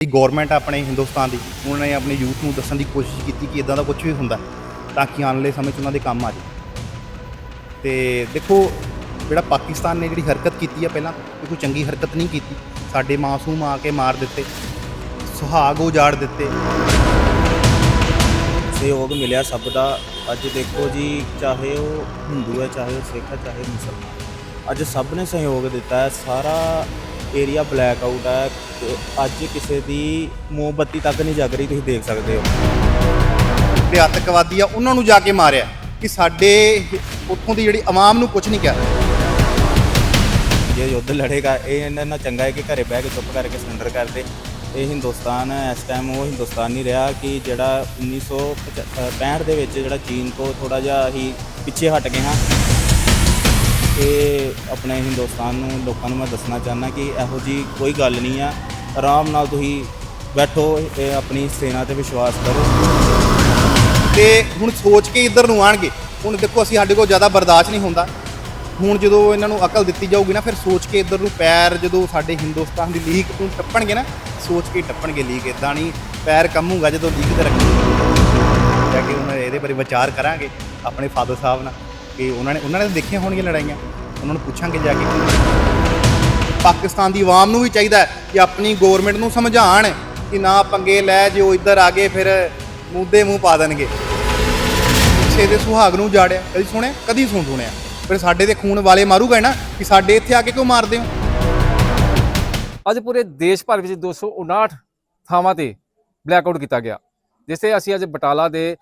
Government ਆਪਣੇ ਹਿੰਦੁਸਤਾਨ ਦੀ, ਉਹਨਾਂ ਨੇ ਆਪਣੇ ਯੂਥ ਨੂੰ ਦੱਸਣ ਦੀ ਕੋਸ਼ਿਸ਼ ਕੀਤੀ ਕਿ ਇਦਾਂ ਦਾ ਕੁਝ ਵੀ ਹੁੰਦਾ, ਤਾਂ ਕਿ ਆਉਣ ਵਾਲੇ ਸਮੇਂ 'ਚ ਉਹਨਾਂ ਦੇ ਕੰਮ ਆ ਜਾਵੇ ਤੇ ਦੇਖੋ, ਜਿਹੜਾ ਪਾਕਿਸਤਾਨ ਨੇ ਜਿਹੜੀ ਹਰਕਤ ਕੀਤੀ ਆ ਪਹਿਲਾਂ ਇਹ ਕੋਈ ਚੰਗੀ ਹਰਕਤ ਨਹੀਂ ਕੀਤੀ। ਸਾਡੇ ਮਾਸੂਮ ਆ ਕੇ ਮਾਰ ਦਿੱਤੇ, ਸੁਹਾਗ ਉਜਾੜ ਦਿੱਤੇ। ਸਹਿਯੋਗ ਮਿਲਿਆ ਸਭ ਦਾ। ਅੱਜ ਦੇਖੋ ਜੀ, ਚਾਹੇ ਉਹ ਹਿੰਦੂ ਹੈ, ਚਾਹੇ ਉਹ ਸਿੱਖ ਹੈ, ਚਾਹੇ ਮੁਸਲਮਾਨ ਅੱਜ ਸਭ ਨੇ ਸਹਿਯੋਗ ਦਿੱਤਾ ਹੈ, ਸਾਰਾ ਏਰੀਆ ਬਲੈਕ ਆਊਟ ਹੈ ਤੇ ਅੱਜ ਕਿਸੇ ਦੀ ਮੋਮਬੱਤੀ ਤੱਕ ਨਹੀਂ ਜਗ ਰਹੀ ਤੁਸੀਂ ਦੇਖ ਸਕਦੇ ਹੋ। ਜਿਹੜੇ ਅੱਤਵਾਦੀ ਆ ਉਹਨਾਂ ਨੂੰ ਜਾ ਕੇ ਮਾਰਿਆ ਕਿ ਸਾਡੇ ਉੱਥੋਂ ਦੀ ਜਿਹੜੀ ਆਵਾਮ ਨੂੰ ਕੁਝ ਨਹੀਂ ਕਿਹਾ। ਜੇ ਯੁੱਧ ਲੜੇਗਾ ਇਹ ਇਹਨਾਂ ਨਾਲ ਚੰਗਾ ਹੈ ਕਿ ਘਰੇ ਬਹਿ ਕੇ ਚੁੱਪ ਕਰਕੇ ਸਰੈਂਡਰ ਕਰਦੇ। ਇਹ ਹਿੰਦੁਸਤਾਨ ਇਸ ਟਾਈਮ ਉਹ ਹਿੰਦੁਸਤਾਨ ਨਹੀਂ ਰਿਹਾ ਕਿ ਜਿਹੜਾ 1965 ਦੇ ਵਿੱਚ ਜਿਹੜਾ ਚੀਨ ਤੋਂ ਥੋੜਾ ਜਿਹਾ ਹੀ ਪਿੱਛੇ ਹਟ ਗਏ ਹਾਂ। ਆਪਣੇ ਹਿੰਦੁਸਤਾਨ ਨੂੰ, ਲੋਕਾਂ ਨੂੰ ਮੈਂ ਦੱਸਣਾ ਚਾਹੁੰਦਾ ਕਿ ਇਹੋ ਜੀ ਕੋਈ ਗੱਲ ਨਹੀਂ ਆ। ਆਰਾਮ ਨਾਲ ਤੁਸੀਂ ਬੈਠੋ, ਇਹ ਆਪਣੀ ਸੇਨਾ ਤੇ ਵਿਸ਼ਵਾਸ ਕਰੋ। ਤੇ ਹੁਣ ਸੋਚ ਕੇ ਇੱਧਰ ਨੂੰ ਆਣਗੇ ਹੁਣ ਦੇਖੋ, ਅਸੀਂ ਸਾਡੇ ਕੋਲ ਜ਼ਿਆਦਾ ਬਰਦਾਸ਼ਤ ਨਹੀਂ ਹੁੰਦਾ। ਹੁਣ ਜਦੋਂ ਇਹਨਾਂ ਨੂੰ ਅਕਲ ਦਿੱਤੀ ਜਾਊਗੀ ਨਾ, ਫਿਰ ਸੋਚ ਕੇ ਇੱਧਰ ਨੂੰ ਪੈਰ ਜਦੋਂ ਸਾਡੇ ਹਿੰਦੁਸਤਾਨ ਦੀ ਲੀਕ ਨੂੰ ਟੱਪਣਗੇ ਨਾ, ਸੋਚ ਕੇ ਟੱਪਣਗੇ ਲੀਕ ਇਦਾਂ ਨਹੀਂ, ਪੈਰ ਕੰਮੂਗਾ ਜਦੋਂ ਲੀਕ ਤੇ ਰੱਖਣਗੇ। ਜਾ ਕੇ ਉਹਨਾਂ ਇਹਦੇ ਬਾਰੇ ਵਿਚਾਰ ਕਰਾਂਗੇ, ਆਪਣੇ ਫਾਦਰ ਸਾਹਿਬ ਨਾਲ, ਕਿ ਉਹਨਾਂ ਨੇ ਉਹਨਾਂ ਨੇ ਦੇਖੀਆਂ ਹੋਣਗੀਆਂ ਲੜਾਈਆਂ। ਉਹਨਾਂ ਨੂੰ ਪੁੱਛਾਂਗੇ ਜਾ ਕੇ। ਪਾਕਿਸਤਾਨ ਦੀ ਆਵਾਮ ਨੂੰ ਵੀ ਚਾਹੀਦਾ ਕਿ ਆਪਣੀ ਗਵਰਨਮੈਂਟ ਨੂੰ ਸਮਝਾਣ ਕਿ ਨਾ ਪੰਗੇ ਲੈ, ਜੇ ਉਹ ਇੱਧਰ ਆ ਗਏ ਫਿਰ ਮੂੰਹ ਮੂੰਹ ਪਾ ਦੇਣਗੇ। ਪਿੱਛੇ ਦੇ ਸੁਹਾਗ ਨੂੰ ਜਾੜਿਆ ਕਦੀ ਸੁਣਿਆ? ਕਦੀ ਸੁਣ ਸੁਣਿਆ। ਫਿਰ ਸਾਡੇ ਦੇ ਖੂਨ ਵਾਲੇ ਮਾਰੂਗਾ ਹੀ ਨਾ ਕਿ ਸਾਡੇ ਇੱਥੇ ਆ ਕੇ ਕਿਉਂ ਮਾਰਦੇ ਹੋ? ਅੱਜ ਪੂਰੇ ਦੇਸ਼ ਭਰ ਵਿੱਚ 259 ਥਾਵਾਂ ਤੇ ਬਲੈਕਆਊਟ ਕੀਤਾ ਗਿਆ। ਜਿਸੇ ਅਸੀਂ ਅੱਜ ਬਟਾਲਾ ਦੇ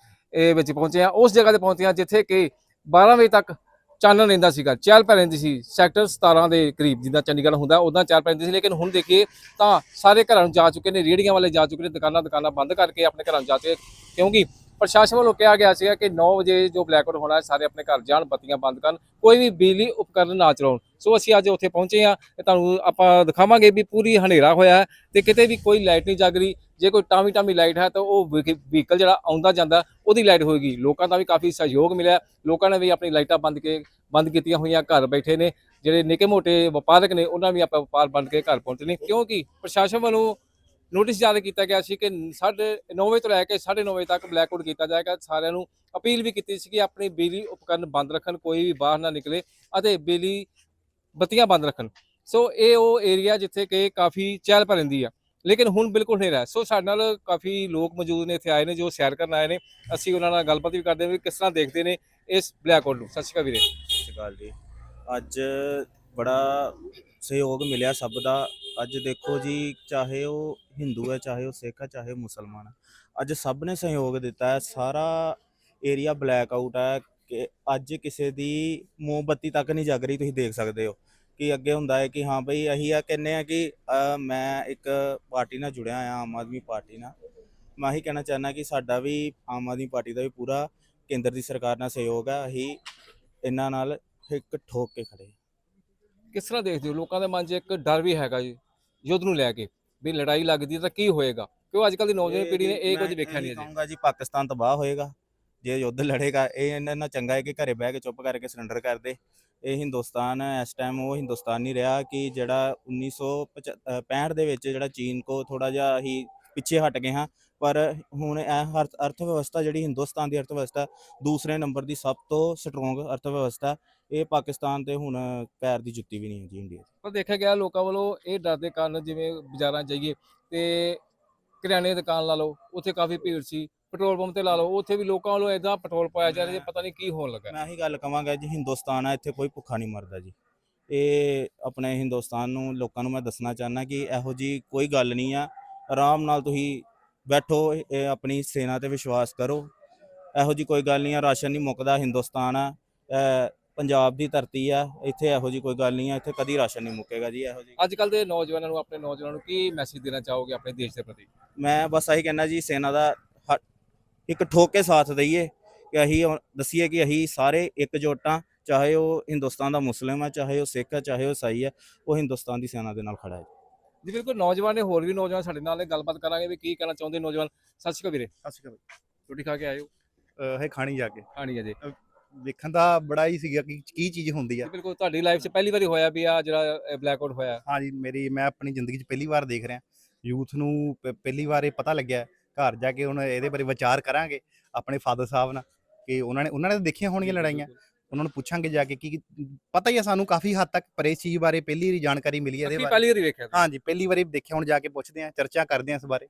ਵਿੱਚ ਪਹੁੰਚੇ ਹਾਂ। ਉਸ ਜਗ੍ਹਾ ਤੇ ਪਹੁੰਚੇ ਹਾਂ ਜਿੱਥੇ ਕਿ 12 ਵਜੇ ਤੱਕ ਚਾਨਣ ਰਹਿੰਦਾ ਸੀਗਾ। ਚਹਿਲ ਪਹਿਲ ਰਹਿੰਦੀ ਸੀ, ਸੈਕਟਰ 17 ਦੇ ਕਰੀਬ ਜਿੱਦਾਂ ਚੰਡੀਗੜ੍ਹ ਹੁੰਦਾ ਉਦਾਂ ਚਹਿਲ ਪਹਿਲ ਰਹਿੰਦੀ ਸੀ। ਲੇਕਿਨ ਹੁਣ ਦੇਖੀਏ ਤਾਂ ਸਾਰੇ ਘਰਾਂ ਨੂੰ ਜਾ ਚੁੱਕੇ ਨੇ, ਰੇਹੜੀਆਂ ਵਾਲੇ ਜਾ ਚੁੱਕੇ ਨੇ ਦੁਕਾਨਾਂ ਦੁਕਾਨਾਂ ਬੰਦ ਕਰਕੇ ਆਪਣੇ ਘਰਾਂ ਨੂੰ ਜਾ ਚੁੱਕੇ ਕਿਉਂਕਿ ਪ੍ਰਸ਼ਾਸਨ ਵੱਲੋਂ ਕਿਹਾ ਗਿਆ ਸੀਗਾ ਕਿ 9 ਵਜੇ ਜੋ ਬਲੈਕਆਊਟ ਹੋਣਾ ਹੈ, ਸਾਰੇ ਆਪਣੇ ਘਰ ਜਾਣ, ਬੱਤੀਆਂ ਬੰਦ ਕਰਨ, ਕੋਈ ਵੀ ਬਿਜਲੀ ਉਪਕਰਨ ਨਾ ਚਲਾਉਣ। ਸੋ ਅਸੀਂ ਅੱਜ ਉੱਥੇ ਪਹੁੰਚੇ ਹਾਂ ਤੇ ਤੁਹਾਨੂੰ ਆਪਾਂ ਦਿਖਾਵਾਂਗੇ ਵੀ ਪੂਰੀ ਹਨੇਰਾ ਹੋਇਆ ਹੈ ਤੇ ਕਿਤੇ ਵੀ ਕੋਈ ਲਾਈਟ ਨਹੀਂ ਜਗ ਰਹੀ। ਜੇ ਕੋਈ ਟਾਮੀ ਟਾਮੀ ਲਾਈਟ ਹੈ ਤਾਂ ਉਹ ਵਹੀਕਲ ਜਿਹੜਾ ਆਉਂਦਾ ਜਾਂਦਾ, ਉਹਦੀ ਲਾਈਟ ਹੋਏਗੀ। ਲੋਕਾਂ ਦਾ ਵੀ ਕਾਫੀ ਸਹਿਯੋਗ ਮਿਲਿਆ ਲੋਕਾਂ ਨੇ ਵੀ ਆਪਣੀ ਲਾਈਟਾਂ ਬੰਦ ਕੇ, ਬੰਦ ਕੀਤੀਆਂ ਹੋਈਆਂ, ਘਰ ਬੈਠੇ ਨੇ। ਜਿਹੜੇ ਨਿੱਕੇ ਮੋਟੇ ਵਪਾਰਕ ਨੇ, ਉਹਨਾਂ ਵੀ ਆਪਾਂ ਵਪਾਰ ਬੰਦ ਕੇ ਘਰ ਪਹੁੰਚਣੇ ਕਿਉਂਕਿ ਪ੍ਰਸ਼ਾਸਨ ਵੱਲੋਂ ਨੋਟਿਸ ਜਾਰੀ ਕੀਤਾ ਗਿਆ ਸੀ ਕਿ ਸਾਢੇ 9 ਵਜੇ ਤੋਂ ਲੈ ਕੇ 9:30 ਵਜੇ ਤੱਕ ਬਲੈਕਆਊਟ ਕੀਤਾ ਜਾਏਗਾ। ਸਾਰਿਆਂ ਨੂੰ ਅਪੀਲ ਵੀ ਕੀਤੀ ਸੀ ਕਿ ਆਪਣੀ ਬਿਜਲੀ ਉਪਕਰਨ ਬੰਦ ਰੱਖਣ, ਕੋਈ ਵੀ ਬਾਹਰ ਨਾ ਨਿਕਲੇ ਅਤੇ ਬਿਜਲੀ ਬੱਤੀਆਂ ਬੰਦ ਰੱਖਣ। ਸੋ ਇਹ ਉਹ ਏਰੀਆ ਜਿੱਥੇ ਕਿ ਕਾਫੀ ਚਹਿਲ ਭਰਿੰਦੀ ਆ। ਲੇਕਿਨ ਹੁਣ ਬਿਲਕੁਲ ਨਹੀਂ ਰਿਹਾ ਸੋ ਸਾਡੇ ਨਾਲ ਕਾਫੀ ਲੋਕ ਮੌਜੂਦ ਨੇ, ਇੱਥੇ ਆਏ ਨੇ, ਜੋ ਸੈਰ ਕਰਨ ਆਏ ਨੇ। ਅਸੀਂ ਉਹਨਾਂ ਨਾਲ ਗੱਲਬਾਤ ਵੀ ਕਰਦੇ ਹਾਂ ਵੀ ਕਿਸ ਤਰ੍ਹਾਂ ਦੇਖਦੇ ਨੇ ਇਸ ਬਲੈਕ ਬਲੈਕਆਊਟ ਨੂੰ। ਸਤਿ ਸ਼੍ਰੀ ਅਕਾਲ ਵੀਰੇ। ਸਤਿ ਸ਼੍ਰੀ ਅਕਾਲ ਜੀ। ਅੱਜ ਬੜਾ ਸਹਿਯੋਗ ਮਿਲਿਆ ਸਭ ਦਾ। ਅੱਜ ਦੇਖੋ ਜੀ ਚਾਹੇ ਉਹ ਹਿੰਦੂ ਹੈ ਚਾਹੇ ਉਹ ਸਿੱਖ ਹੈ ਚਾਹੇ ਉਹ ਮੁਸਲਮਾਨ ਹੈ ਅੱਜ ਸਭ ਨੇ ਸਹਿਯੋਗ ਦਿੱਤਾ ਹੈ। ਸਾਰਾ ਏਰੀਆ ਬਲੈਕ ਆਊਟ ਹੈ ਕਿ ਅੱਜ ਕਿਸੇ ਦੀ ਮੋਮਬੱਤੀ ਤੱਕ ਨਹੀਂ ਜਗ ਰਹੀ ਤੁਸੀਂ ਦੇਖ ਸਕਦੇ ਹੋ। ਕਿ ਅੱਗੇ ਹੁੰਦਾ ਹੈ ਕਿ ਹਾਂ ਬਈ ਅਸੀਂ ਆ ਕਹਿੰਦੇ ਆ ਕਿ ਅ, ਮੈਂ ਇੱਕ ਪਾਰਟੀ ਨਾਲ ਜੁੜਿਆ ਆ ਆਮ ਆਦਮੀ ਪਾਰਟੀ ਨਾਲ। ਮੈਂ ਇਹੀ ਕਹਿਣਾ ਚਾਹੁੰਦਾ ਕਿ ਸਾਡਾ ਵੀ ਆਮ ਆਦਮੀ ਪਾਰਟੀ ਦਾ ਵੀ ਪੂਰਾ ਕੇਂਦਰ ਦੀ ਸਰਕਾਰ ਨਾਲ ਸਹਿਯੋਗ ਹੈ। ਅਸੀਂ ਇਹਨਾਂ ਨਾਲ ਇੱਕ ਠੋਕ ਕੇ ਖੜੇ ਕਿਸ ਤਰ੍ਹਾਂ ਦੇਖਦੇ ਹੋ? ਲੋਕਾਂ ਦੇ ਮਨ 'ਚ ਇੱਕ ਡਰ ਵੀ ਹੈਗਾ ਜੀ ਯੁੱਧ ਨੂੰ ਲੈ ਕੇ ਵੀ ਲੜਾਈ ਲੱਗਦੀ ਤਾਂ ਕੀ ਹੋਏਗਾ? ਕਿਉਂ ਅੱਜ ਕੱਲ੍ਹ ਦੀ ਨੌਜਵਾਨ ਪੀੜ੍ਹੀ ਨੇ ਇਹ ਕੁਝ ਵੇਖਿਆ ਨਹੀਂ ਅਜੇ। ਕਹੂੰਗਾ ਜੀ ਪਾਕਿਸਤਾਨ ਤਬਾਹ ਹੋਏਗਾ ਜੇ ਯੁੱਧ ਲੜੇਗਾ ਇਹ ਇਹਨਾਂ ਨਾਲ ਚੰਗਾ ਹੈ ਕਿ ਘਰੇ ਬਹਿ ਕੇ ਚੁੱਪ ਕਰਕੇ ਸਰੈਂਡਰ ਕਰਦੇ ਇਹ ਹਿੰਦੁਸਤਾਨ ਹੈ ਇਸ ਟਾਈਮ ਉਹ ਹਿੰਦੁਸਤਾਨ ਨਹੀਂ ਰਿਹਾ ਕਿ ਜਿਹੜਾ 1965 ਦੇ ਵਿੱਚ ਜਿਹੜਾ ਚੀਨ ਕੋ ਥੋੜਾ ਜਿਹਾ ਹੀ ਪਿੱਛੇ ਹਟ ਗਏ ਹਾਂ ਪਰ ਹੁਣ ਇਹ ਅਰਥ ਵਿਵਸਥਾ ਜਿਹੜੀ ਹਿੰਦੁਸਤਾਨ ਦੀ ਅਰਥ ਵਿਵਸਥਾ ਦੂਸਰੇ ਨੰਬਰ ਦੀ ਸਭ ਤੋਂ ਸਟਰੋਂਗ ਅਰਥ ਵਿਵਸਥਾ ਇਹ ਪਾਕਿਸਤਾਨ ਤੇ ਹੁਣ ਪੈਰ ਦੀ ਜੁੱਤੀ ਵੀ ਨਹੀਂ ਹੈ ਜੀ ਇੰਡੀਆ 'ਚ ਪਰ ਦੇਖਿਆ ਗਿਆ ਲੋਕਾਂ ਵੱਲੋਂ ਇਹ ਡਰ ਦੇ ਕਾਰਨ ਜਿਵੇਂ ਬਾਜ਼ਾਰਾਂ 'ਚ ਜਾਈਏ ਤੇ ਕਰਿਆਨੇ ਦੀ ਦੁਕਾਨ ਲਾ ਲਓ ਉੱਥੇ ਕਾਫੀ ਭੀੜ ਸੀ ਪੈਟਰੋਲ ਪੰਪ ਤੇ ਲਾ ਲਓ ਉੱਥੇ ਵੀ ਲੋਕਾਂ ਵੱਲੋਂ ਇਦਾਂ ਪੈਟਰੋਲ ਪਾਇਆ ਜਾ ਰਿਹਾ ਜੀ ਪਤਾ ਨਹੀਂ ਕੀ ਹੋਣ ਲੱਗਾ। ਮੈਂ ਇਹੀ ਗੱਲ ਕਵਾਂਗਾ ਜੀ ਹਿੰਦੁਸਤਾਨ ਆ ਇੱਥੇ ਕੋਈ ਭੁੱਖਾ ਨਹੀਂ ਮਰਦਾ ਜੀ। ਇਹ ਆਪਣੇ ਹਿੰਦੁਸਤਾਨ ਨੂੰ ਲੋਕਾਂ ਨੂੰ ਮੈਂ ਦੱਸਣਾ ਚਾਹੁੰਦਾ ਕਿ ਇਹੋ ਜੀ ਕੋਈ ਗੱਲ ਨਹੀਂ ਆ। ਆਰਾਮ ਨਾਲ ਤੁਸੀਂ ਬੈਠੋ ਇਹ ਆਪਣੀ ਸੇਨਾ ਤੇ ਵਿਸ਼ਵਾਸ ਕਰੋ। ਇਹੋ ਜੀ ਕੋਈ ਗੱਲ ਨਹੀਂ ਆ ਰਾਸ਼ਨ ਨਹੀਂ ਮੁੱਕਦਾ ਹਿੰਦੁਸਤਾਨ ਆ। ਪੰਜਾਬ ਦੀ ਧਰਤੀ ਆ ਇੱਥੇ ਇਹੋ ਜੀ ਕੋਈ ਗੱਲ ਨਹੀਂ ਆ ਇੱਥੇ ਕਦੀ ਰਾਸ਼ਨ ਨਹੀਂ ਮੁੱਕੇਗਾ ਜੀ ਇਹੋ ਜੀ ਅੱਜ ਕੱਲ ਦੇ ਨੌਜਵਾਨਾਂ ਨੂੰ ਆਪਣੇ ਨੌਜਵਾਨਾਂ ਨੂੰ ਕੀ ਮੈਸੇਜ ਦੇਣਾ ਚਾਹੋਗੇ ਆਪਣੇ ਦੇਸ਼ ਦੇ ਪ੍ਰਤੀ? ਮੈਂ ਬਸ ਇਹੀ ਕਹਿਣਾ ਜੀ ਸੇਨਾ ਦਾ ਹ- ਇੱਕ ਠੋਕ ਕੇ ਸਾਥ ਦਈਏ ਕਿ ਅਸੀਂ ਹੁਣ ਦੱਸੀਏ ਕਿ ਅਸੀਂ ਸਾਰੇ ਇਕਜੁੱਟ ਚਾਹੇ ਉਹ ਹਿੰਦੁਸਤਾਨ ਦਾ ਮੁਸਲਿਮ ਹੈ ਚਾਹੇ ਉਹ ਸਿੱਖ ਹੈ ਚਾਹੇ ਉਹ ਈਸਾਈ ਹੈ ਉਹ ਹਿੰਦੁਸਤਾਨ ਦੀ ਸੈਨਾ ਦੇ ਨਾਲ ਖੜਾ ਹੈ ਜੀ। ਬਿਲਕੁਲ ਨੌਜਵਾਨ ਨੇ ਹੋਰ ਵੀ ਨੌਜਵਾਨ ਸਾਡੇ ਨਾਲ ਨੇ ਗੱਲਬਾਤ ਕਰਾਂਗੇ ਵੀ ਕੀ ਕਹਿਣਾ ਚਾਹੁੰਦੇ ਨੌਜਵਾਨ। ਸਤਿ ਸ਼੍ਰੀ ਅਕਾਲ ਵੀਰੇ। ਅਸੀਂ ਰੋਟੀ ਖਾ ਕੇ ਆਏ ਹੋ? ਖਾਣੀ ਜਾ ਕੇ। ਖਾਣੀ ਹੈ ਜੀ ਵੇਖਣ ਦਾ ਬੜਾ ਹੀ ਸੀਗਾ ਕਿ ਕੀ ਚੀਜ਼ ਹੁੰਦੀ ਆ। ਬਿਲਕੁਲ ਤੁਹਾਡੀ ਲਾਈਫ 'ਚ ਪਹਿਲੀ ਵਾਰੀ ਹੋਇਆ ਵੀ ਆ ਜਿਹੜਾ ਬਲੈਕਆਊਟ ਹੋਇਆ। ਹਾਂਜੀ ਮੇਰੀ ਮੈਂ ਆਪਣੀ ਜ਼ਿੰਦਗੀ 'ਚ ਪਹਿਲੀ ਵਾਰ ਦੇਖ ਰਿਹਾ। ਯੂਥ ਨੂੰ ਪ- ਪਹਿਲੀ ਵਾਰ ਇਹ ਪਤਾ ਲੱਗਿਆ ਘਰ ਜਾ ਕੇ ਹੁਣ ਇਹਦੇ ਬਾਰੇ ਵਿਚਾਰ ਕਰਾਂਗੇ ਆਪਣੇ ਫਾਦਰ ਸਾਹਿਬ ਨਾਲ ਕਿ ਉਹਨਾਂ ਨੇ ਉਹਨਾਂ ਨੇ ਤਾਂ ਦੇਖੀਆਂ ਹੋਣਗੀਆਂ ਲੜਾਈਆਂ। ਉਹਨਾਂ ਨੂੰ ਪੁੱਛਾਂਗੇ ਜਾ ਕੇ ਕਿ ਪਤਾ ਹੀ ਆ ਸਾਨੂੰ ਕਾਫੀ ਹੱਦ ਤੱਕ ਪਰ ਇਸ ਚੀਜ਼ ਬਾਰੇ ਪਹਿਲੀ ਵਾਰੀ ਜਾਣਕਾਰੀ ਮਿਲੀ ਹੈ ਇਹਦੇ ਬਾਰੇ। ਪਹਿਲੀ ਵਾਰੀ ਵੇਖਿਆ ਤੁਸੀਂ। ਹਾਂਜੀ ਪਹਿਲੀ ਵਾਰੀ ਦੇਖਿਆ ਹੁਣ ਜਾ ਕੇ ਪੁੱਛਦੇ ਆ ਚਰਚਾ ਕਰਦੇ ਆ ਇਸ ਬਾਰੇ।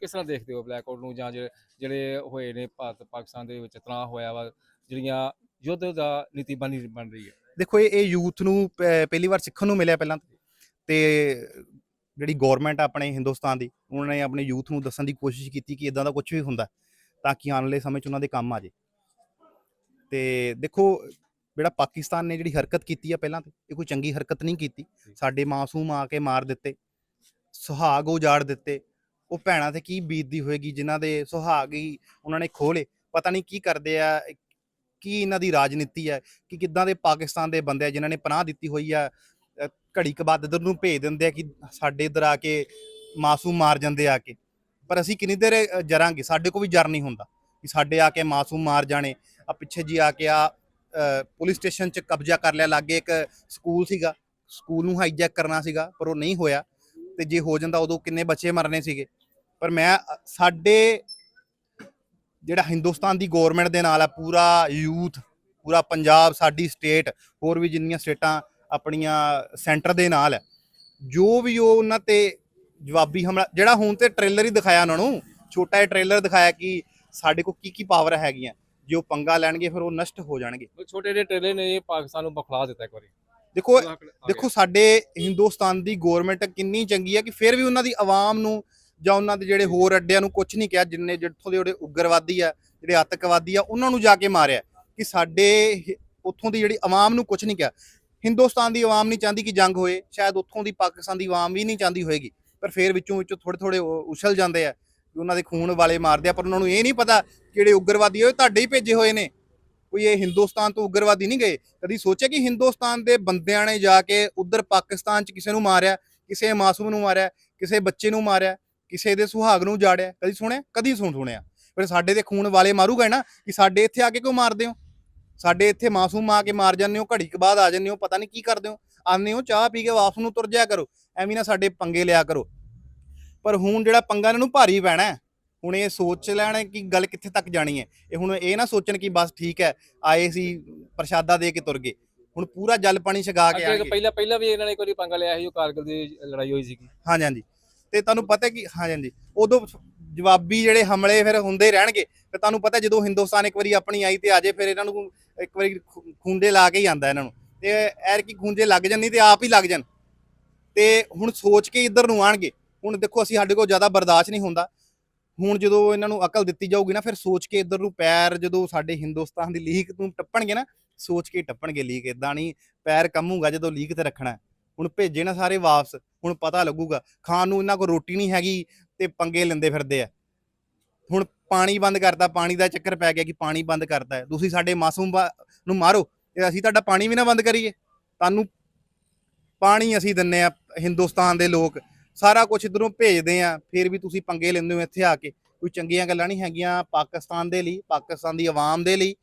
ਕਿਸ ਤਰ੍ਹਾਂ ਦੇਖਦੇ ਹੋ ਬਲੈਕ ਆਊਟ ਨੂੰ ਜਾਂ ਜਿਹੜੇ ਜਿਹੜੇ ਹੋਏ ਨੇ ਭਾਰਤ ਪਾਕਿਸਤਾਨ ਦੇ ਵਿੱਚ ਤਣਾਅ ਹੋਇਆ ਵਾ ਜਿਹੜੀਆਂ ਯੁੱਧ ਦਾ ਨੀਤੀ ਬਣੀ ਬਣ ਰਹੀ ਹੈ। ਦੇਖੋ ਇਹ ਯੂਥ ਨੂੰ ਪਹਿਲੀ ਵਾਰ ਸਿੱਖਣ ਨੂੰ ਮਿਲਿਆ ਪਹਿਲਾਂ ਤਾਂ। ਤੇ ਜਿਹੜੀ ਗਵਰਨਮੈਂਟ ਆਪਣੇ ਹਿੰਦੁਸਤਾਨ ਦੀ ਉਹਨਾਂ ਨੇ ਆਪਣੇ ਯੂਥ ਨੂੰ ਦੱਸਣ ਦੀ ਕੋਸ਼ਿਸ਼ ਕੀਤੀ ਕਿ ਇਦਾਂ ਦਾ ਕੁਝ ਵੀ ਹੁੰਦਾ ਤਾਂ ਕਿ ਆਉਣ ਵਾਲੇ ਸਮੇਂ 'ਚ ਉਹਨਾਂ ਦੇ ਕੰਮ ਆ ਜੇ। ਤੇ ਦੇਖੋ ਜਿਹੜਾ ਪਾਕਿਸਤਾਨ ਨੇ ਜਿਹੜੀ ਹਰਕਤ ਕੀਤੀ ਆ ਪਹਿਲਾਂ ਤੇ ਇਹ ਕੋਈ ਚੰਗੀ ਹਰਕਤ ਨਹੀਂ ਕੀਤੀ। ਸਾਡੇ ਮਾਸੂਮ ਆ ਕੇ ਮਾਰ ਦਿੱਤੇ ਸੁਹਾਗ ਉਜਾੜ ਦਿੱਤੇ। ਉਹ ਭੈਣਾਂ ਤੇ ਕੀ ਬੀਤਦੀ ਹੋਏਗੀ ਜਿਨ੍ਹਾਂ ਦੇ ਸੁਹਾਗ ਹੀ ਉਹਨਾਂ ਨੇ ਖੋਲੇ ਪਤਾ ਨਹੀਂ ਕੀ ਕਰਦੇ ਆ ਕੀ ਇਹਨਾਂ ਦੀ ਰਾਜਨੀਤੀ ਹੈ, ਕਿ ਕਿੱਦਾਂ ਦੇ ਪਾਕਿਸਤਾਨ ਦੇ ਬੰਦੇ ਆ ਜਿਨ੍ਹਾਂ ਨੇ ਪਨਾਹ ਦਿੱਤੀ ਹੋਈ ਆ ਘੜੀ ਕੁ ਬਾਅਦ ਇੱਧਰ ਨੂੰ ਭੇਜ ਦਿੰਦੇ ਆ ਕਿ ਸਾਡੇ ਇੱਧਰ ਆ ਕੇ ਮਾਸੂਮ ਮਾਰ ਜਾਂਦੇ ਆ ਕੇ। ਪਰ ਅਸੀਂ ਕਿੰਨੀ ਦੇਰ ਜਰਾਂਗੇ? ਸਾਡੇ ਕੋ ਵੀ ਜਰ ਨਹੀਂ ਹੁੰਦਾ ਕਿ ਸਾਡੇ ਆ ਕੇ ਮਾਸੂਮ ਮਾਰ ਜਾਣੇ। ਆ ਪਿੱਛੇ ਜੀ ਆ ਕੇ ਆ ਪੁਲਿਸ ਸਟੇਸ਼ਨ 'ਚ ਕਬਜ਼ਾ ਕਰ ਲਿਆ। ਲਾਗੇ ਇੱਕ ਸਕੂਲ ਸੀਗਾ। ਸਕੂਲ ਨੂੰ ਹਾਈਜੈਕ ਕਰਨਾ ਸੀਗਾ, ਪਰ ਉਹ ਨਹੀਂ ਹੋਇਆ। ਤੇ ਜੇ ਹੋ ਜਾਂਦਾ ਉਦੋਂ ਕਿੰਨੇ ਬੱਚੇ ਮਰਨੇ ਸੀਗੇ। ਪਰ ਮੈਂ ਸਾਡੇ ਜਿਹੜਾ ਹਿੰਦੁਸਤਾਨ ਦੀ ਗਵਰਨਮੈਂਟ ਦੇ ਨਾਲ ਆ ਪੂਰਾ ਯੂਥ ਪੂਰਾ ਪੰਜਾਬ ਸਾਡੀ ਸਟੇਟ ਹੋਰ ਵੀ ਜਿੰਨੀਆਂ ਸਟੇਟਾਂ ਆਪਣੀਆਂ ਸੈਂਟਰ ਦੇ ਨਾਲ ਹੈ। ਜੋ ਵੀ ਉਹ ਉਹਨਾਂ ਤੇ ਜਵਾਬੀ ਹਮਲਾ ਜਿਹੜਾ ਹੁਣ ਤੇ ਟ੍ਰੇਲਰ ਹੀ ਦਿਖਾਇਆ ਉਹਨਾਂ ਨੂੰ ਛੋਟਾ ਜਿਹਾ ਟ੍ਰੇਲਰ ਦਿਖਾਇਆ ਕਿ ਸਾਡੇ ਕੋਲ ਕੀ ਕੀ ਪਾਵਰ ਹੈਗੀਆਂ। ਜੇ ਉਹ ਪੰਗਾ ਲੈਣਗੇ ਫਿਰ ਉਹ ਨਸ਼ਟ ਹੋ ਜਾਣਗੇ। ਛੋਟੇ ਜਿਹੇ ਟ੍ਰੇਲਰ ਨੇ ਪਾਕਿਸਤਾਨ ਨੂੰ ਬਖਲਾ ਦਿੱਤਾ ਇੱਕ ਵਾਰੀ। ਦੇਖੋ ਦੇਖੋ ਸਾਡੇ ਹਿੰਦੁਸਤਾਨ ਦੀ ਗਵਰਨਮੈਂਟ ਕਿੰਨੀ ਚੰਗੀ ਹੈ ਕਿ ਫਿਰ ਵੀ ਉਹਨਾਂ ਦੀ ਆਵਾਮ ਨੂੰ ਜਾਂ ਉਹਨਾਂ ਦੇ ਜਿਹੜੇ ਹੋਰ ਅੱਡਿਆਂ ਨੂੰ ਕੁਝ ਨਹੀਂ ਕਿਹਾ, ਜਿੰਨੇ ਜਿੱਥੋਂ ਦੇ ਜਿਹੜੇ ਉਗਰਵਾਦੀ ਆ, ਜਿਹੜੇ ਆਤੰਕਵਾਦੀ ਆ, ਉਹਨਾਂ ਨੂੰ ਜਾ ਕੇ ਮਾਰਿਆ ਕਿ ਸਾਡੇ ਉੱਥੋਂ ਦੀ ਜਿਹੜੀ ਆਵਾਮ ਨੂੰ ਕੁਝ ਨਹੀਂ ਕਿਹਾ। ਹਿੰਦੁਸਤਾਨ ਦੀ ਆਵਾਮ ਨਹੀਂ ਚਾਹੁੰਦੀ ਕਿ ਜੰਗ ਹੋਏ, ਸ਼ਾਇਦ ਉੱਥੋਂ ਦੀ ਪਾਕਿਸਤਾਨ ਦੀ ਆਵਾਮ ਵੀ ਨਹੀਂ ਚਾਹੁੰਦੀ ਹੋਏਗੀ, ਪਰ ਫਿਰ ਵਿੱਚੋਂ ਵਿੱਚੋਂ ਥੋੜੇ ਥੋੜੇ ਉਛਲ ਜਾਂਦੇ ਆ ਕਿ ਉਹਨਾਂ ਦੇ ਖੂਨ ਵਾਲੇ ਮਾਰਦੇ ਆ, ਪਰ ਉਹਨਾਂ ਨੂੰ ਇਹ ਨਹੀਂ ਪਤਾ ਕਿ ਜਿਹੜੇ ਉਗਰਵਾਦੀ ਆ ਉਹ ਤੁਹਾਡੇ ਹੀ ਭੇਜੇ ਹੋਏ ਨੇ। ਕੋਈ ਇਹ ਹਿੰਦੁਸਤਾਨ ਤੋਂ ਉਗਰਵਾਦੀ ਨਹੀਂ ਗਏ? ਕਦੀ ਸੋਚਿਆ ਕਿ ਹਿੰਦੁਸਤਾਨ ਦੇ ਬੰਦਿਆਂ ਨੇ ਜਾ ਕੇ ਉਧਰ ਪਾਕਿਸਤਾਨ 'ਚ ਕਿਸੇ ਨੂੰ ਮਾਰਿਆ, ਕਿਸੇ ਮਾਸੂਮ ਨੂੰ ਮਾਰਿਆ, ਕਿਸੇ ਬੱਚੇ ਨੂੰ ਮਾਰਿਆ? ਕਿਸੇ ਦੇ ਸੁਹਾਗ ਨੂੰ ਜਾੜਿਆ ਕਦੀ ਸੁਣਿਆ ਕਦੀ ਸੁਣ ਸੁਣਿਆ। ਫਿਰ ਸਾਡੇ ਦੇ ਖੂਨ ਵਾਲੇ ਮਾਰੂਗਾ ਨਾ ਕਿ ਸਾਡੇ ਇੱਥੇ ਆ ਕੇ ਕਿਉਂ ਮਾਰਦੇ ਹੋ? ਸਾਡੇ ਇੱਥੇ ਮਾਸੂਮ ਆ ਕੇ ਮਾਰ ਜਾਂਦੇ ਹੋ ਘੜੀ ਕੁ ਬਾਅਦ ਆ ਜਾਂਦੇ ਹੋ ਪਤਾ ਨਹੀਂ ਕੀ ਕਰਦੇ ਹੋ। ਆਉਂਦੇ ਹੋ ਚਾਹ ਪੀ ਕੇ ਵਾਪਸ ਨੂੰ ਤੁਰ ਜਾਇਆ ਕਰੋ। ਐਵੇਂ ਨਾ ਸਾਡੇ ਪੰਗੇ ਲਿਆ ਕਰੋ। ਪਰ ਹੁਣ ਜਿਹੜਾ ਪੰਗਾ ਇਹਨਾਂ ਨੂੰ ਭਾਰੀ ਪੈਣਾ। ਹੁਣ ਇਹ ਸੋਚ ਲੈਣ ਕਿ ਗੱਲ ਕਿੱਥੇ ਤੱਕ ਜਾਣੀ ਹੈ। ਇਹ ਹੁਣ ਇਹ ਨਾ ਸੋਚਣ ਕਿ ਬਸ ਠੀਕ ਹੈ ਆਏ ਸੀ ਪ੍ਰਸ਼ਾਦਾ ਦੇ ਕੇ ਤੁਰ ਗਏ। ਹੁਣ ਪੂਰਾ ਜਲ ਪਾਣੀ ਛਗਾ ਕੇ ਆਣਗੇ ਪਹਿਲਾਂ ਪਹਿਲਾਂ ਵੀ ਇਹਨਾਂ ਨੇ ਵਾਰੀ ਪੰਗਾ ਲਿਆ ਸੀ ਉਹ ਕਾਰਗਿਲ ਦੀ ਲੜਾਈ ਹੋਈ ਸੀਗੀ। ਹਾਂਜੀ ਹਾਂਜੀ। ਤੇ ਤੁਹਾਨੂੰ ਪਤਾ ਕਿ ਹਾਂਜੀ ਹਾਂਜੀ ਉਦੋਂ ਜਵਾਬੀ ਜਿਹੜੇ ਹਮਲੇ ਫਿਰ ਹੁੰਦੇ ਰਹਿਣਗੇ ਤੇ ਤੁਹਾਨੂੰ ਪਤਾ ਜਦੋਂ ਹਿੰਦੁਸਤਾਨ ਇੱਕ ਵਾਰੀ ਆਪਣੀ ਆਈ ਤੇ ਆ ਜੇ ਫਿਰ ਇਹਨਾਂ ਨੂੰ ਇੱਕ ਵਾਰੀ ਖੁ- ਖੂੰਜੇ ਲਾ ਕੇ ਹੀ ਆਂਦਾ ਇਹਨਾਂ ਨੂੰ। ਤੇ ਐਰ ਕੀ ਖੂੰਜੇ ਲੱਗ ਜਾਣ, ਨਹੀਂ ਤੇ ਆਪ ਹੀ ਲੱਗ ਜਾਣ। ਤੇ ਹੁਣ ਸੋਚ ਕੇ ਇੱਧਰ ਨੂੰ ਆਣਗੇ ਹੁਣ ਦੇਖੋ ਅਸੀਂ ਸਾਡੇ ਕੋਲ ਜ਼ਿਆਦਾ ਬਰਦਾਸ਼ਤ ਨਹੀਂ ਹੁੰਦਾ। ਹੁਣ ਜਦੋਂ ਇਹਨਾਂ ਨੂੰ ਅਕਲ ਦਿੱਤੀ ਜਾਊਗੀ ਨਾ, ਫਿਰ ਸੋਚ ਕੇ ਇੱਧਰ ਨੂੰ ਪੈਰ ਜਦੋਂ ਸਾਡੇ ਹਿੰਦੁਸਤਾਨ ਦੀ ਲੀਕ ਨੂੰ ਟੱਪਣਗੇ ਨਾ, ਸੋਚ ਕੇ ਟੱਪਣਗੇ ਲੀਕ ਇਦਾਂ ਨਹੀਂ ਪੈਰ ਕੰਮੂਗਾ ਜਦੋਂ ਲੀਕ ਤੇ ਰੱਖਣਾ। ਹੁਣ ਭੇਜੇ ਨਾ ਸਾਰੇ ਵਾਪਸ, ਹੁਣ ਪਤਾ ਲੱਗੂਗਾ। ਖਾਣ ਨੂੰ ਇਹਨਾਂ ਕੋਲ ਰੋਟੀ ਨਹੀਂ ਹੈਗੀ ਤੇ ਪੰਗੇ ਲੈਂਦੇ ਫਿਰਦੇ ਆ। ਹੁਣ ਪਾਣੀ ਬੰਦ ਕਰਤਾ, ਪਾਣੀ ਦਾ ਚੱਕਰ ਪੈ ਗਿਆ ਕਿ ਪਾਣੀ ਬੰਦ ਕਰਤਾ ਤੁਸੀਂ ਸਾਡੇ ਮਾਸੂਮ ਨੂੰ ਮਾਰੋ, ਤੇ ਅਸੀਂ ਤੁਹਾਡਾ ਪਾਣੀ ਵੀ ਨਾ ਬੰਦ ਕਰੀਏ। ਤੁਹਾਨੂੰ ਪਾਣੀ ਅਸੀਂ ਦਿੰਨੇ ਆ, ਹਿੰਦੁਸਤਾਨ ਦੇ ਲੋਕ। ਸਾਰਾ ਕੁਝ ਇਧਰੋਂ ਭੇਜਦੇ ਆ, ਫਿਰ ਵੀ ਤੁਸੀਂ ਪੰਗੇ ਲੈਂਦੇ ਹੋ ਇੱਥੇ ਆ ਕੇ। ਕੋਈ ਚੰਗੀਆਂ ਗੱਲਾਂ ਨਹੀਂ ਹੈਗੀਆਂ ਪਾਕਿਸਤਾਨ ਦੇ ਲਈ, ਪਾਕਿਸਤਾਨ ਦੀ ਆਵਾਮ ਦੇ ਲਈ।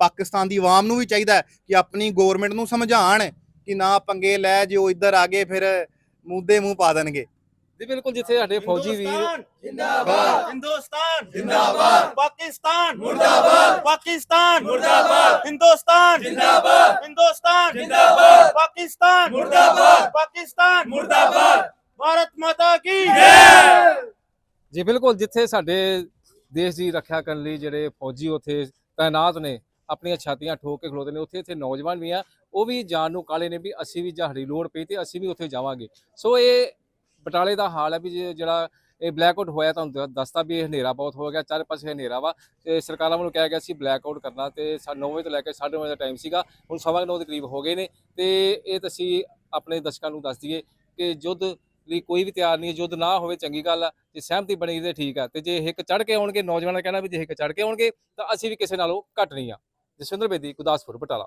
ਪਾਕਿਸਤਾਨ ਦੀ ਆਵਾਮ ਨੂੰ ਵੀ ਚਾਹੀਦਾ ਕਿ ਆਪਣੀ ਗਵਰਨਮੈਂਟ ਨੂੰ ਸਮਝਾਣ। ਕਿ ਨਾ ਪੰਗੇ ਲੈ ਜੇ ਉਹ ਇੱਧਰ ਆ ਗਏ ਫਿਰ ਮੂੰਹ ਮੂੰਹ ਪਾ ਦੇਣਗੇ। ਜੀ ਬਿਲਕੁਲ ਜਿੱਥੇ ਸਾਡੇ ਫੌਜੀ ਵੀਰ ਜਿੰਦਾਬਾਦ। ਹਿੰਦੁਸਤਾਨ ਜਿੰਦਾਬਾਦ। ਪਾਕਿਸਤਾਨ ਮੁਰਦਾਬਾਦ। ਪਾਕਿਸਤਾਨ ਮੁਰਦਾਬਾਦ। ਹਿੰਦੁਸਤਾਨ ਜਿੰਦਾਬਾਦ। ਹਿੰਦੁਸਤਾਨ ਜਿੰਦਾਬਾਦ। ਪਾਕਿਸਤਾਨ ਮੁਰਦਾਬਾਦ। ਪਾਕਿਸਤਾਨ। ਮੁਰਦਾਬਾਦ। ਭਾਰਤ ਮਾਤਾ ਕੀ ਜੈ। ਜੀ ਬਿਲਕੁਲ ਜਿੱਥੇ ਸਾਡੇ ਦੇਸ਼ ਦੀ ਰੱਖਿਆ ਕਰਨ ਲਈ ਜਿਹੜੇ ਫੌਜੀ ਉੱਥੇ ਤਾਇਨਾਤ ਨੇ ਆਪਣੀਆਂ ਛਾਤੀਆਂ ਠੋਕ ਕੇ ਖਲੋਤੇ ਨੇ ਉੱਥੇ ਇੱਥੇ ਨੌਜਵਾਨ ਵੀ ਆ। ਉਹ ਵੀ ਜਾਣ ਨੂੰ ਕਾਲੇ ਨੇ ਵੀ ਅਸੀਂ ਵੀ ਜਹਾੜੀ ਲੋੜ ਪਈ ਤੇ ਅਸੀਂ ਵੀ ਉੱਥੇ ਜਾਵਾਂਗੇ। ਸੋ ਇਹ ਬਟਾਲੇ ਦਾ ਹਾਲ ਹੈ ਵੀ ਜੇ ਜਿਹੜਾ ਇਹ ਬਲੈਕ ਆਊਟ ਹੋਇਆ ਤੁਹਾਨੂੰ ਦ- ਦੱਸਤਾ ਵੀ ਇਹ ਹਨੇਰਾ ਬਹੁਤ ਹੋ ਗਿਆ, ਚਾਰੇ ਪਾਸੇ ਹਨੇਰਾ ਵਾ ਤੇ ਸਰਕਾਰਾਂ ਵੱਲੋਂ ਕਿਹਾ ਗਿਆ ਸੀ ਬਲੈਕ ਆਊਟ ਕਰਨਾ ਤੇ 9 ਵਜੇ ਤੋਂ ਲੈ ਕੇ 9:30 ਦਾ ਟਾਈਮ ਸੀਗਾ, ਹੁਣ ਸਵਾ 9 ਦੇ ਕਰੀਬ ਹੋ ਗਏ ਨੇ ਤੇ ਇਹ ਤਾਂ ਅਸੀਂ ਆਪਣੇ ਦਰਸ਼ਕਾਂ ਨੂੰ ਦੱਸ ਦਈਏ ਕਿ ਯੁੱਧ ਲਈ ਕੋਈ ਵੀ ਤਿਆਰ ਨਹੀਂ ਯੁੱਧ ਨਾ ਹੋਵੇ ਚੰਗੀ ਗੱਲ ਆ, ਜੇ ਸਹਿਮਤੀ ਬਣੀ ਤੇ ਠੀਕ ਆ ਤੇ ਜੇ ਹਿੱਕ ਚੜ ਕੇ ਆਉਣਗੇ, ਨੌਜਵਾਨਾਂ ਦਾ ਕਹਿਣਾ ਵੀ ਜੇ ਹਿੱਕ ਚੜ ਕੇ ਆਉਣਗੇ ਤਾਂ ਅਸੀਂ ਵੀ ਕਿਸੇ ਨਾਲੋਂ ਘੱਟ ਨਹੀਂ ਆ। ਜਸਵਿੰਦਰ ਬੇਦੀ, ਗੁਰਦਾਸਪੁਰ, ਬਟਾਲਾ।